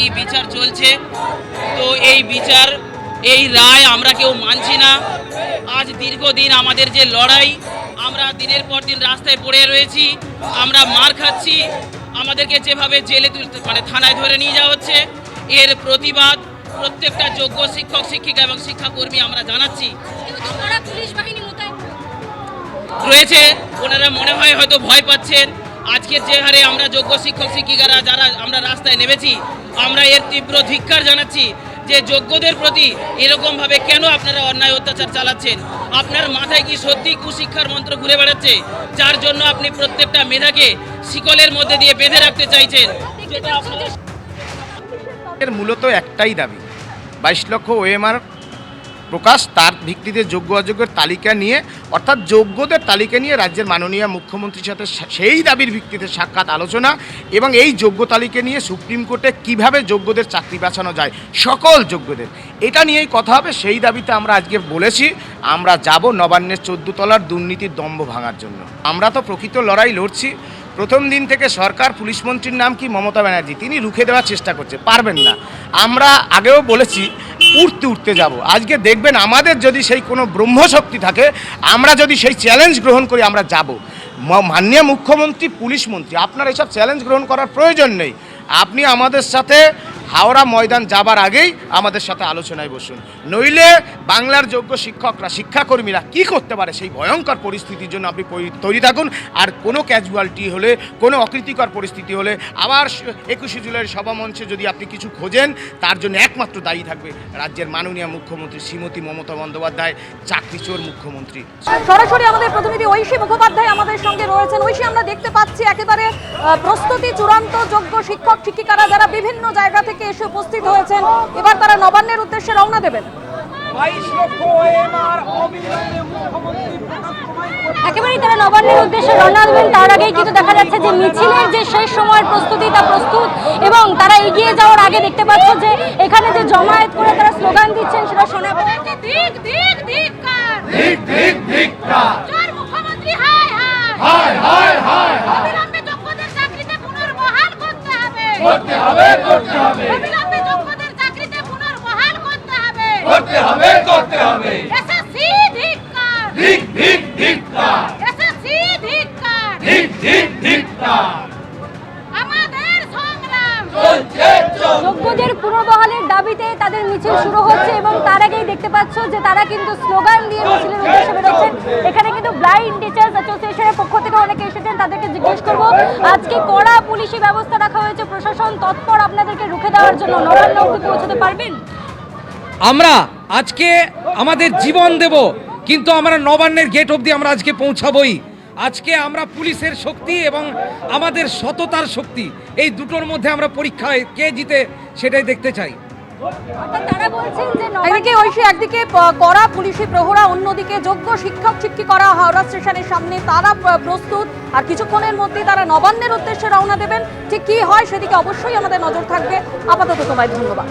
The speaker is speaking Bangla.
কি বিচার চলছে? তো এই বিচার এই রায় আমরা কেউ মানছি না। আজ দীর্ঘদিন আমাদের যে লড়াই আমরা দিনের পর দিন রাস্তায় পড়ে রয়েছি আমরা মার খাচ্ছি আমাদেরকে যেভাবে জেলে তুলতে মানে থানায় ধরে নিয়ে যাওয়া হচ্ছে এর প্রতিবাদ প্রত্যেকটা যোগ্য শিক্ষক শিক্ষিকা এবং শিক্ষাকর্মী আমরা জানাচ্ছি। রয়েছে ওনারা মনে হয় হয়তো ভয় পাচ্ছেন। আজকের যে হারে আমরা যোগ্য শিক্ষক শিক্ষিকারা যারা আমরা রাস্তায় নেমেছি আমরা এর তীব্র ধিক্ষার জানাচ্ছি যে যোগ্যদের প্রতি এরকমভাবে কেন আপনারা অন্যায় অত্যাচার চালাচ্ছেন? আপনার মাথায় কি সত্যি কুশিক্ষার মন্ত্র ঘুরে বেড়াচ্ছে? যার জন্য আপনি প্রত্যেকটা মেধাকে শিকলের মধ্যে দিয়ে বেঁধে রাখতে চাইছেন। যেটা মূলত একটাই দাবি, বাইশ লক্ষ ওএমআর প্রকাশ, তার ভিত্তিতে যোগ্য অযোগ্যের তালিকা নিয়ে, অর্থাৎ যোগ্যদের তালিকা নিয়ে রাজ্যের মাননীয় মুখ্যমন্ত্রীর সাথে সেই দাবির ভিত্তিতে সাক্ষাৎ আলোচনা এবং এই যোগ্য তালিকা নিয়ে সুপ্রিম কোর্টে কীভাবে যোগ্যদের চাকরি বাঁচানো যায়, সকল যোগ্যদের। এটা নিয়েই কথা হবে, সেই দাবিতে আমরা আজকে বলেছি, আমরা যাব নবান্নের চোদ্দ তলার দুর্নীতির দম্ভ ভাঙার জন্য। আমরা তো প্রকৃত লড়াই লড়ছি। প্রথম দিন থেকে সরকার, পুলিশ মন্ত্রীর নাম কি মমতা ব্যানার্জি, তিনি রুখে দেওয়ার চেষ্টা করছে, পারবেন না। আমরা আগেও বলেছি উঠতে উঠতে যাব। আজকে দেখবেন আমাদের যদি সেই কোনো ব্রহ্মশক্তি থাকে, আমরা যদি সেই চ্যালেঞ্জ গ্রহণ করি, আমরা যাব। মাননীয় মুখ্যমন্ত্রী, পুলিশ মন্ত্রী, আপনার এসব চ্যালেঞ্জ গ্রহণ করার প্রয়োজন নেই। আপনি আমাদের সাথে হাওড়া ময়দান যাবার আগেই আমাদের সাথে আলোচনায় বসুন। নইলে বাংলার যোগ্য শিক্ষকরা, শিক্ষাকর্মীরা কি করতে পারে সেই ভয়ঙ্কর পরিস্থিতির জন্য আপনি তৈরি থাকুন। আর কোনো ক্যাজুয়ালিটি হলে, কোনো অকৃতিকর পরিস্থিতি হলে, আবার একুশে জুলাইয়ের সভামঞ্চে যদি আপনি কিছু খোঁজেন, তার জন্য একমাত্র দায়ী থাকবে রাজ্যের মাননীয় মুখ্যমন্ত্রী শ্রীমতী মমতা বন্দ্যোপাধ্যায়, চাকরিচোর মুখ্যমন্ত্রী। সরাসরি আমাদের প্রতিনিধি ঐশী মুখোপাধ্যায় সঙ্গে রয়েছেন। ঐশী আমরা দেখতে পাচ্ছি একেবারে প্রস্তুতি চূড়ান্ত যোগ্য শিক্ষক শিক্ষিকারা যারা বিভিন্ন জায়গা থেকে এসে উপস্থিত হয়েছেন এবার তারা নবান্নের উদ্দেশ্যে রওনা দেবেন। একেবারেই তারা নবান্নের উদ্দেশ্যে রওনা দেবেন। তার আগেই কিন্তু দেখা যাচ্ছে যে মিছিলের যে শেষ সময়ের প্রস্তুতি তা প্রস্তুত এবং তারা এগিয়ে যাওয়ার আগে দেখতে পাচ্ছ যে এখানে যে জমায়েত করে তারা স্লোগান দিচ্ছেন সেটা শোনা দিক দিক দিক দিক দিক চোর মুখ্যমন্ত্রী হায় হায় হায় হায় হায় অবিলম্বে যোগ্যদের চাকরিতে পুনর্বহাল করতে হবে করতে হবে। করতে হবে যোগ্যদের চাকরিতে পুনর্বহাল করতে হবে। করতে হবে করতে হবে। এসএসসি ধিক্কার। দিক দিক ধিক্কার। এসএসসি ধিক্কার। দিক দিক ধিক্কার। আমাদের সংগ্রাম। যোগ্যদের পুনর্বহালের দাবিতে তাদের মিছিল শুরু হচ্ছে এবং তার আগেই দেখতে পাচ্ছ যে তারা কিন্তু স্লোগান দিয়ে মিছিলের উদ্দেশ্যে বেরোচ্ছেন। এখানে কিন্তু ব্লাইন্ড টিচার্স অ্যাসোসিয়েশনের পক্ষ অনেকে এসেছেন, তাদেরকে জিজ্ঞেস করব, আজকে কড়া পুলিশি ব্যবস্থা রাখা হয়েছে, প্রশাসন তৎপর আপনাদেরকে রুখে দেওয়ার জন্য নবান্ন অবধি পৌঁছতে পারবেন? আমরা আজকে আমাদের জীবন দেব, কিন্তু আমরা নবান্নের গেট অবধি আমরা আজকে পৌঁছাবই। আজকে আমরা পুলিশের শক্তি এবং আমাদের সততার শক্তি, এই দুটোর মধ্যে আমরা পরীক্ষায় কে জিতে সেটাই দেখতে চাই। একদিকে প্রহরা, অন্যদিকে যোগ্য শিক্ষক স্টেশনের সামনে তারা প্রস্তুত। আর কিছুক্ষণের তারা উদ্দেশ্যে রওনা দেবেন। ঠিক কি হয় সেদিকে অবশ্যই আমাদের নজর থাকবে। আপাতত তোমায় ধন্যবাদ।